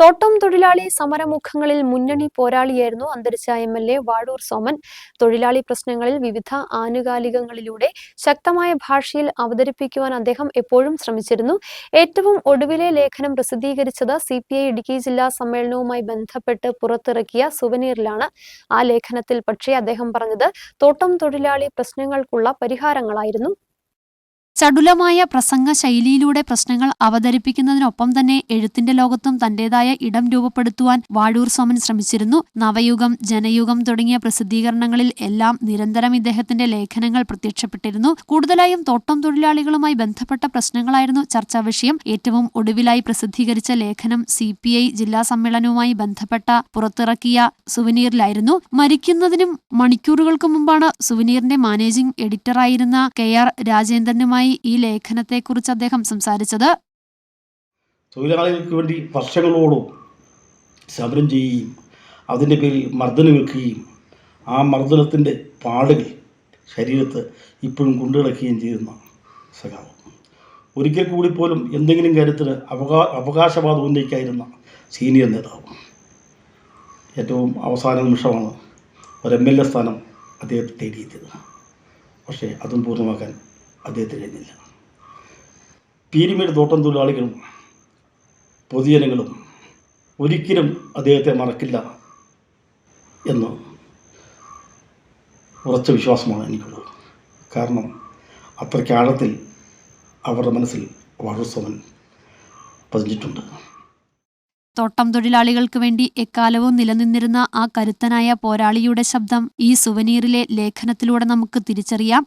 തോട്ടം തൊഴിലാളി സമരമുഖങ്ങളിൽ മുന്നണി പോരാളിയായിരുന്നു അന്തരിച്ച M L A Vadoor Soman. തൊഴിലാളി പ്രശ്നങ്ങളിൽ വിവിധ ആനുകാലികങ്ങളിലൂടെ ശക്തമായ ഭാഷയിൽ അവതരിപ്പിക്കുവാൻ അദ്ദേഹം എപ്പോഴും ശ്രമിച്ചിരുന്നു. ഏറ്റവും ഒടുവിലെ ലേഖനം പ്രസിദ്ധീകരിച്ചത് സി പി ഐ ഇടുക്കി ജില്ലാ സമ്മേളനവുമായി ബന്ധപ്പെട്ട് പുറത്തിറക്കിയ സുവനീറിലാണ് ആ ലേഖനത്തിൽ പക്ഷേ അദ്ദേഹം പറഞ്ഞത് തോട്ടം തൊഴിലാളി പ്രശ്നങ്ങൾക്കുള്ള പരിഹാരങ്ങളായിരുന്നു. ചടുലമായ പ്രസംഗ ശൈലിയിലൂടെ പ്രശ്നങ്ങൾ അവതരിപ്പിക്കുന്നതിനൊപ്പം തന്നെ എഴുത്തിന്റെ ലോകത്തും തന്റേതായ ഇടം രൂപപ്പെടുത്തുവാൻ വാഴൂർ സോമൻ ശ്രമിച്ചിരുന്നു. നവയുഗം ജനയുഗം തുടങ്ങിയ പ്രസിദ്ധീകരണങ്ങളിൽ എല്ലാം നിരന്തരം ഇദ്ദേഹത്തിന്റെ ലേഖനങ്ങൾ പ്രത്യക്ഷപ്പെട്ടിരുന്നു. കൂടുതലായും തോട്ടം തൊഴിലാളികളുമായി ബന്ധപ്പെട്ട പ്രശ്നങ്ങളായിരുന്നു ചർച്ചാ വിഷയം. ഏറ്റവും ഒടുവിലായി പ്രസിദ്ധീകരിച്ച ലേഖനം സി ജില്ലാ സമ്മേളനവുമായി ബന്ധപ്പെട്ട പുറത്തിറക്കിയ സുവനീറിലായിരുന്നു. മരിക്കുന്നതിനും മണിക്കൂറുകൾക്ക് മുമ്പാണ് സുവനീറിന്റെ മാനേജിംഗ് എഡിറ്ററായിരുന്ന കെ ആർ രാജേന്ദ്രനുമായി ഈ ലേഖനത്തെക്കുറിച്ച് അദ്ദേഹം സംസാരിച്ചത്? തൊഴിലാളികൾക്ക് വേണ്ടി വർഷങ്ങളോളം സമരം ചെയ്യുകയും അതിന്റെ പേരിൽ മർദ്ദനം വെക്കുകയും ആ മർദ്ദനത്തിന്റെ പാടുകൾ ശരീരത്ത് ഇപ്പോഴും കൊണ്ടുകിടക്കുകയും ചെയ്യുന്ന സഖാവ്. ഒരിക്കൽ കൂടി പോലും എന്തെങ്കിലും കാര്യത്തിന് അവകാ അവകാശവാദം ഉന്നയിക്കായിരുന്ന സീനിയർ നേതാവ്. ഏറ്റവും അവസാന നിമിഷമാണ് ഒരു എം എൽ എ സ്ഥാനം അദ്ദേഹത്തെ തേടിയെത്തിയത്. പക്ഷേ അതും പൂർണമാക്കാൻ അദ്ദേഹത്തിന് കഴിഞ്ഞില്ല പീരിമേട് തോട്ടം തൊഴിലാളികളും പൊതുജനങ്ങളും ഒരിക്കലും അദ്ദേഹത്തെ മറക്കില്ല എന്ന് ഉറച്ച വിശ്വാസമാണ് എനിക്കുള്ളത്. കാരണം അത്രയ്ക്ക് ആഴത്തിൽ അവരുടെ മനസ്സിൽ വാഴുസ്വമൻ പതിഞ്ഞിട്ടുണ്ട്. തോട്ടം തൊഴിലാളികൾക്ക് വേണ്ടി എക്കാലവും നിലനിന്നിരുന്ന ആ കരുത്തനായ പോരാളിയുടെ ശബ്ദം ഈ സുവനീറിലെ ലേഖനത്തിലൂടെ നമുക്ക് തിരിച്ചറിയാം.